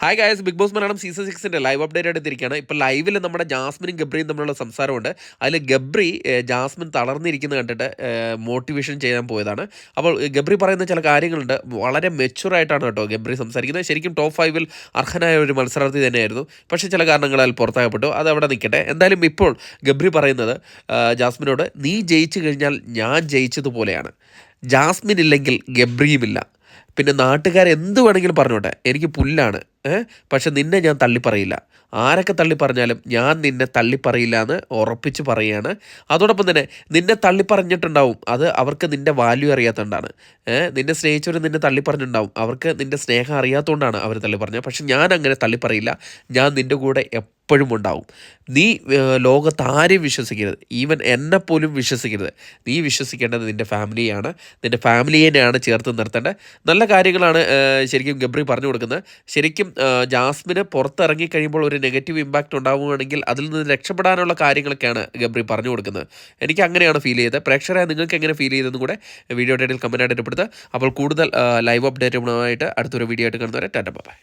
Hi guys Big Boss Malayalam season സിക്സിന്റെ live update എടുത്തിരിക്കുകയാണ് ഇപ്പോൾ ലൈവിൽ നമ്മുടെ ജാസ്മിനും ഗബ്രിയും തമ്മിലുള്ള സംസാരമുണ്ട്. അതിൽ ഗബ്രി ജാസ്മിൻ തളർന്നിരിക്കുന്നത് കണ്ടിട്ട് മോട്ടിവേഷൻ ചെയ്യാൻ പോയതാണ്. അപ്പോൾ ഗബ്രി പറയുന്ന ചില കാര്യങ്ങളുണ്ട്. വളരെ മെച്ചുറായിട്ടാണ് കേട്ടോ ഗബ്രി സംസാരിക്കുന്നത്. ശരിക്കും ടോപ്പ് ഫൈവിൽ അർഹനായ ഒരു മത്സരാർത്ഥി തന്നെയായിരുന്നു. പക്ഷേ ചില കാരണങ്ങളാൽ പുറത്താകപ്പെട്ടു അത് അവിടെ നിൽക്കട്ടെ. എന്തായാലും ഇപ്പോൾ ഗബ്രി പറയുന്നത് ജാസ്മിനോട് നീ ജയിച്ചു കഴിഞ്ഞാൽ ഞാൻ ജയിച്ചതുപോലെയാണ്. ജാസ്മിൻ ഇല്ലെങ്കിൽ ഗബ്രിയുമില്ല. പിന്നെ നാട്ടുകാർ എന്ത് വേണമെങ്കിലും പറഞ്ഞോട്ടെ. എനിക്ക് പുല്ലാണ്. പക്ഷെ നിന്നെ ഞാൻ തള്ളിപ്പറയില്ല. ആരൊക്കെ തള്ളിപ്പറഞ്ഞാലും ഞാൻ നിന്നെ തള്ളിപ്പറയില്ല എന്ന് ഉറപ്പിച്ച് പറയുകയാണ് അതോടൊപ്പം തന്നെ നിന്നെ തള്ളിപ്പറഞ്ഞിട്ടുണ്ടാവും. അത് അവർക്ക് നിന്റെ വാല്യൂ അറിയാത്തതുകൊണ്ടാണ് നിന്നെ സ്നേഹിച്ചവർ നിന്നെ തള്ളിപ്പറഞ്ഞിട്ടുണ്ടാവും. അവർക്ക് നിന്റെ സ്നേഹം അറിയാത്തതുകൊണ്ടാണ് അവർ തള്ളിപ്പറഞ്ഞത്. പക്ഷെ ഞാൻ അങ്ങനെ തള്ളിപ്പറയില്ല. ഞാൻ നിന്റെ കൂടെ എപ്പോഴും ഉണ്ടാവും. നീ ലോകത്ത് ആരെയും വിശ്വസിക്കരുത്. ഈവൻ എന്നെ പോലും വിശ്വസിക്കരുത്. നീ വിശ്വസിക്കേണ്ടത് നിന്റെ ഫാമിലിയാണ് നിന്റെ ഫാമിലിയെയാണ് ചേർത്ത് നിർത്തേണ്ടത്. നല്ല കാര്യങ്ങളാണ് ശരിക്കും ഗബ്രി പറഞ്ഞു കൊടുക്കുന്നത്. ശരിക്കും ജാസ്മിന് പുറത്തിറങ്ങി കഴിയുമ്പോൾ ഒരു നെഗറ്റീവ് ഇമ്പാക്റ്റ് ഉണ്ടാവുകയാണെങ്കിൽ അതിൽ നിന്ന് രക്ഷപ്പെടാനുള്ള കാര്യങ്ങളൊക്കെയാണ് ഗബ്രി പറഞ്ഞു കൊടുക്കുന്നത്. എനിക്ക് അങ്ങനെയാണ് ഫീൽ ചെയ്തത്. പ്രേക്ഷകരായ നിങ്ങൾക്ക് എങ്ങനെ ഫീൽ ചെയ്തതെന്നും കൂടെ വീഡിയോ ഡേറ്റിൽ കമന്റായിട്ട് ഇടപെടുത്തുക അപ്പോൾ കൂടുതൽ ലൈവ് അപ്ഡേറ്റുകളുമായിട്ട് അടുത്തൊരു വീഡിയോ ആയിട്ട് കാണുന്നവരെ ടാറ്റ ബൈ.